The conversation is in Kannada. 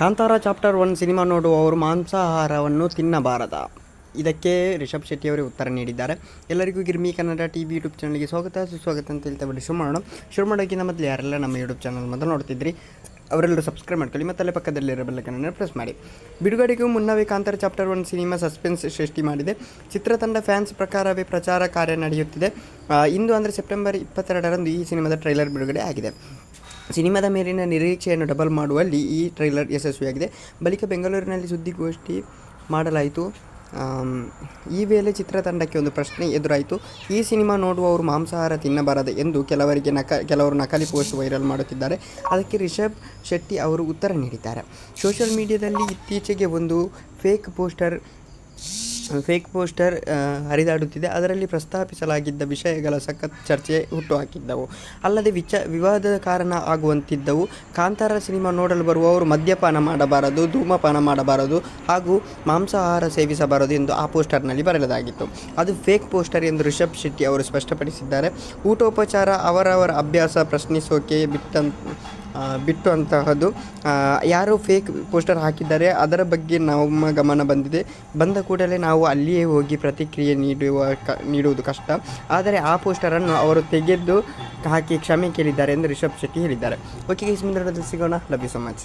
ಕಾಂತಾರ ಚಾಪ್ಟರ್ ಒನ್ ಸಿನಿಮಾ ನೋಡುವವರು ಮಾಂಸಾಹಾರವನ್ನು ತಿನ್ನಬಾರದ. ಇದಕ್ಕೆ ರಿಷಬ್ ಶೆಟ್ಟಿ ಅವರೇ ಉತ್ತರ ನೀಡಿದ್ದಾರೆ. ಎಲ್ಲರಿಗೂ Girmi Kannada T V YouTube ಚಾನಲ್ಗೆ ಸ್ವಾಗತ. ಸುಸ್ವಾಗತ ಅಂತ ಹೇಳ್ತಾ ಬಿಡಿ ಶುರು ಮಾಡೋಣ ಶುರು ಮಾಡೋಕ್ಕಿಂತ ಮೊದಲು ಯಾರೆಲ್ಲ ನಮ್ಮ ಯೂಟ್ಯೂಬ್ ಚಾನಲ್ ಮೊದಲು ನೋಡ್ತಿದ್ರಿ, ಅವರೆಲ್ಲರೂ ಸಬ್ಸ್ಕ್ರೈಬ್ ಮಾಡ್ಕೊಳ್ಳಿ ಮತ್ತು ಪಕ್ಕದಲ್ಲಿರೋ ಬೆಲ್ಲಕ್ಕನ್ನು ಪ್ರೆಸ್ ಮಾಡಿ. ಬಿಡುಗಡೆಗೂ ಮುನ್ನವೇ Kantara chapter one cinema suspense ಸೃಷ್ಟಿ ಮಾಡಿದೆ. ಚಿತ್ರತಂಡ ಫ್ಯಾನ್ಸ್ ಪ್ರಕಾರವೇ ಪ್ರಚಾರ ಕಾರ್ಯ ನಡೆಯುತ್ತಿದೆ. ಇಂದು ಅಂದರೆ ಸೆಪ್ಟೆಂಬರ್ ಇಪ್ಪತ್ತೆರಡರಂದು ಈ ಸಿನಿಮಾದ ಟ್ರೈಲರ್ ಬಿಡುಗಡೆ ಆಗಿದೆ. ಸಿನಿಮಾದ ಮೇಲಿನ ನಿರೀಕ್ಷೆಯನ್ನು ಡಬಲ್ ಮಾಡುವಲ್ಲಿ ಈ ಟ್ರೈಲರ್ ಯಶಸ್ವಿಯಾಗಿದೆ. ಬಳಿಕ ಬೆಂಗಳೂರಿನಲ್ಲಿ ಸುದ್ದಿಗೋಷ್ಠಿ ಮಾಡಲಾಯಿತು. ಈ ವೇಳೆ ಚಿತ್ರತಂಡಕ್ಕೆ ಒಂದು ಪ್ರಶ್ನೆ ಎದುರಾಯಿತು. ಈ ಸಿನಿಮಾ ನೋಡುವವರು ಮಾಂಸಾಹಾರ ತಿನ್ನಬಾರದು ಎಂದು ಕೆಲವರಿಗೆ ನಕ, ಕೆಲವರು ನಕಲಿ ಪೋಸ್ಟ್ ವೈರಲ್ ಮಾಡುತ್ತಿದ್ದಾರೆ. ಅದಕ್ಕೆ ರಿಷಬ್ ಶೆಟ್ಟಿ ಅವರು ಉತ್ತರ ನೀಡಿದ್ದಾರೆ. ಸೋಷಿಯಲ್ ಮೀಡಿಯಾದಲ್ಲಿ ಇತ್ತೀಚೆಗೆ ಒಂದು ಫೇಕ್ ಪೋಸ್ಟರ್ ಫೇಕ್ ಪೋಸ್ಟರ್ ಹರಿದಾಡುತ್ತಿದೆ. ಅದರಲ್ಲಿ ಪ್ರಸ್ತಾಪಿಸಲಾಗಿದ್ದ ವಿಷಯಗಳ ಸಖತ್ ಚರ್ಚೆ ಹುಟ್ಟುಹಾಕಿದ್ದವು. ಅಲ್ಲದೆ ವಿಚ ವಿವಾದದ ಕಾರಣ ಆಗುವಂತಿದ್ದವು. ಕಾಂತಾರ ಸಿನಿಮಾ ನೋಡಲು ಬರುವವರು ಮದ್ಯಪಾನ ಮಾಡಬಾರದು, ಧೂಮಪಾನ ಮಾಡಬಾರದು ಹಾಗೂ ಮಾಂಸಾಹಾರ ಸೇವಿಸಬಾರದು ಎಂದು ಆ ಪೋಸ್ಟರ್ನಲ್ಲಿ ಬರೆಯಲಾಗಿತ್ತು. ಅದು ಫೇಕ್ ಪೋಸ್ಟರ್ ಎಂದು ರಿಷಬ್ ಶೆಟ್ಟಿ ಅವರು ಸ್ಪಷ್ಟಪಡಿಸಿದ್ದಾರೆ. ಊಟೋಪಚಾರ ಅವರವರ ಅಭ್ಯಾಸ ಪ್ರಶ್ನಿಸೋಕೆ ಬಿಟ್ಟಂತ ಬಿಟ್ಟು ಅಂತಹದ್ದು ಯಾರು ಫೇಕ್ ಪೋಸ್ಟರ್ ಹಾಕಿದ್ದಾರೆ. ಅದರ ಬಗ್ಗೆ ನಮ್ಮ ಗಮನ ಬಂದಿದೆ. ಬಂದ ಕೂಡಲೇ ನಾವು ಅಲ್ಲಿಯೇ ಹೋಗಿ ಪ್ರತಿಕ್ರಿಯೆ ನೀಡುವ ಕ, ನೀಡುವುದು ಕಷ್ಟ. ಆದರೆ ಆ ಪೋಸ್ಟರನ್ನು ಅವರು ತೆಗೆದು ಹಾಕಿ ಕ್ಷಮೆ ಕೇಳಿದ್ದಾರೆ ಎಂದು ರಿಷಬ್ ಶೆಟ್ಟಿ ಹೇಳಿದ್ದಾರೆ. ಓಕೆ ಈ ಸಿಗೋಣ. Love you so much